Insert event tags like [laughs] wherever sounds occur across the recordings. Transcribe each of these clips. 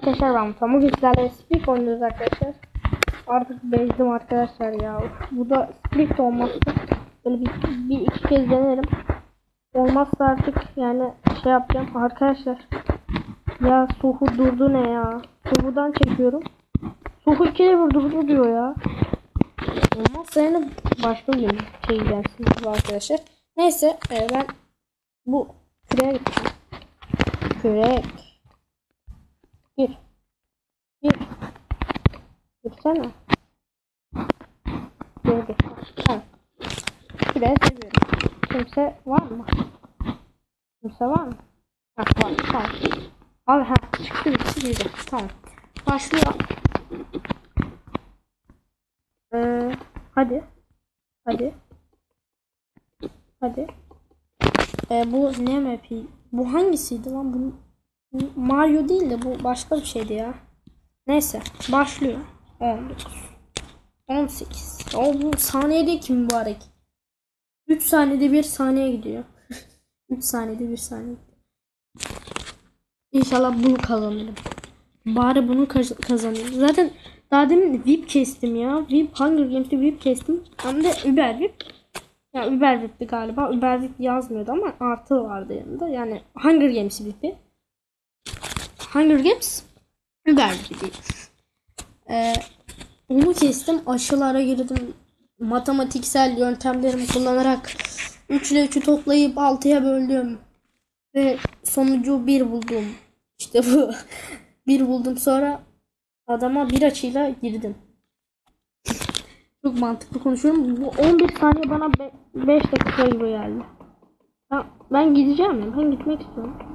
Arkadaşlar ben Pamuk sizlerle Split oynuyoruz arkadaşlar. Artık bezdim arkadaşlar ya. Bu da Split olmazsa böyle bir, bir iki kez denerim. Olmazsa artık yani şey yapacağım arkadaşlar. Ya Sohu durdu ne ya? Sohu'dan çekiyorum. Sohu iki kere durdu diyor ya. Olmazsa yani başka bir şey dersiniz arkadaşlar. Neyse e, ben bu küreye gideceğim. Kürek. Gir. Gir. Girsene. Gir gir. Ha. Şuraya seviyorum. Kimse var mı? Kimse var mı? Ha var. Tamam. Abi ha çıktı bitti girdi. Tamam. Başlıyor. Ee, hadi. Hadi. Hadi. Ee, bu ne map'i? Bu hangisiydi lan? Bu Mario değil de bu başka bir şeydi ya. Neyse başlıyor. 19 18 O bu saniyede kim mübarek? 3 saniyede bir saniye gidiyor. [laughs] 3 saniyede bir saniye. İnşallah bunu kazanırım. Bari bunu kaz- kazanayım. Zaten daha demin VIP kestim ya. VIP Hunger Games'te VIP kestim. Hem de Uber VIP. Ya Uber VIP'ti galiba. Uber VIP yazmıyordu ama artı vardı yanında. Yani Hunger Games VIP'i. Hunger Games VIP'i değil. Ee, onu kestim. Aşılara girdim. Matematiksel yöntemlerimi kullanarak 3 ile 3'ü toplayıp 6'ya böldüm. Ve sonucu 1 buldum. İşte bu. [laughs] 1 buldum sonra adama bir açıyla girdim. Çok mantıklı konuşuyorum. Bu 11 saniye bana 5 dakika gibi geldi. Ben, ben gideceğim ya. Ben gitmek istiyorum.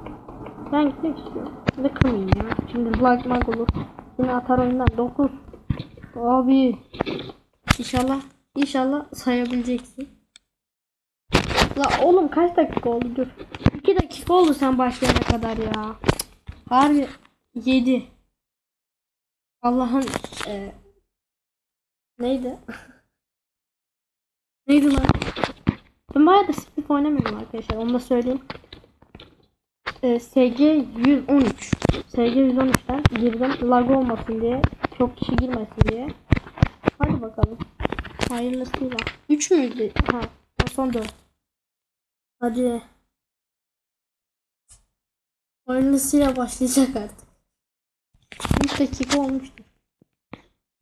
Ben gitmek istiyorum. Ne kırmayayım ya. Şimdi lag mag olur. Yine atar oyundan 9. Abi. İnşallah. İnşallah sayabileceksin. La oğlum kaç dakika oldu dur. 2 dakika oldu sen başlayana kadar ya. Harbi 7. Allah'ın e, neydi? [laughs] neydi lan? Ben bayağı da Split oynamıyorum arkadaşlar. Onu da söyleyeyim. E, SG 113. SG 113'ten girdim. Lag olmasın diye. Çok kişi girmesin diye. Hadi bakalım. Hayırlısıyla. 3 müydü? Ha. Son 4. Hadi. Hayırlısıyla başlayacak artık. 3 dakika olmuştu.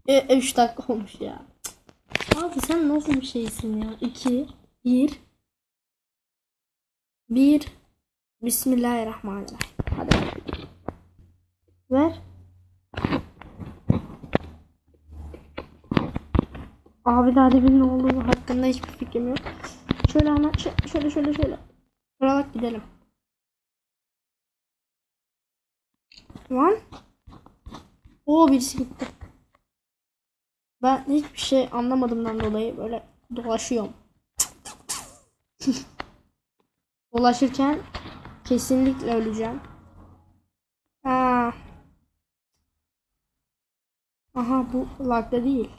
E, 3 dakika olmuş ya. Abi sen nasıl bir şeysin ya? 2 1 1 Bismillahirrahmanirrahim. Hadi. Ver. Abi daha demin ne olduğunu hakkında hiçbir fikrim yok. Şöyle şö- şöyle şöyle şöyle. Kıralarak gidelim. Lan. O birisi gitti. Ben hiçbir şey anlamadığımdan dolayı böyle dolaşıyorum. [laughs] Dolaşırken kesinlikle öleceğim. Aa. Aha bu lagda değil.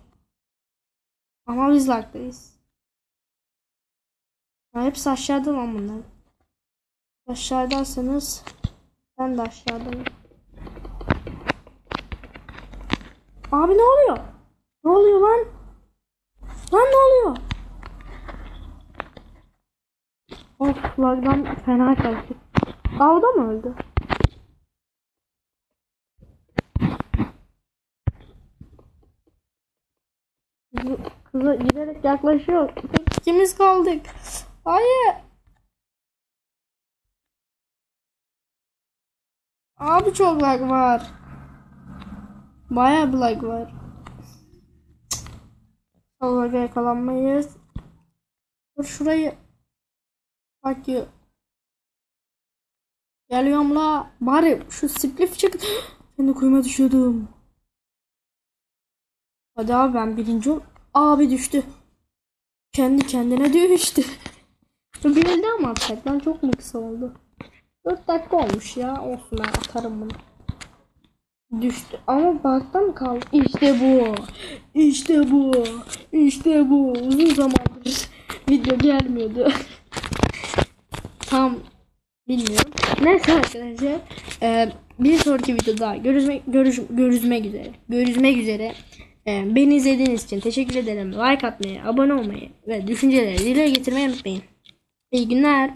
Ama biz lagdayız. Ya hepsi aşağıda lan bunlar. Aşağıdaysanız ben de aşağıdayım. Abi ne oluyor? Ne oluyor lan? Lan ne oluyor? Of lagdan fena kaçtık. Avda mı öldü? Kızı, giderek yaklaşıyor. Tek kaldık. Hayır. Abi çok lag var. Bayağı bir lag var. Allah'a yakalanmayız. Dur şurayı. Bak. Geliyorum la. Bari şu splif çık. [gasps] Ben de kuyuma düşüyordum. Hadi abi ben birinci ol. Abi düştü. Kendi kendine düştü. [laughs] Bir ama atsak lan çok mu kısa oldu? 4 dakika olmuş ya. Olsun ben atarım bunu. Düştü. Ama bakta mı kaldı? İşte bu. İşte bu. İşte bu. Uzun zamandır [laughs] video gelmiyordu. [laughs] Tam bilmiyorum. Neyse arkadaşlar. Ee, bir sonraki videoda görüşmek, görüş, görüşmek üzere. Görüşmek üzere. Ee, beni izlediğiniz için teşekkür ederim. Like atmayı, abone olmayı ve düşünceleri dile getirmeyi unutmayın. İyi günler.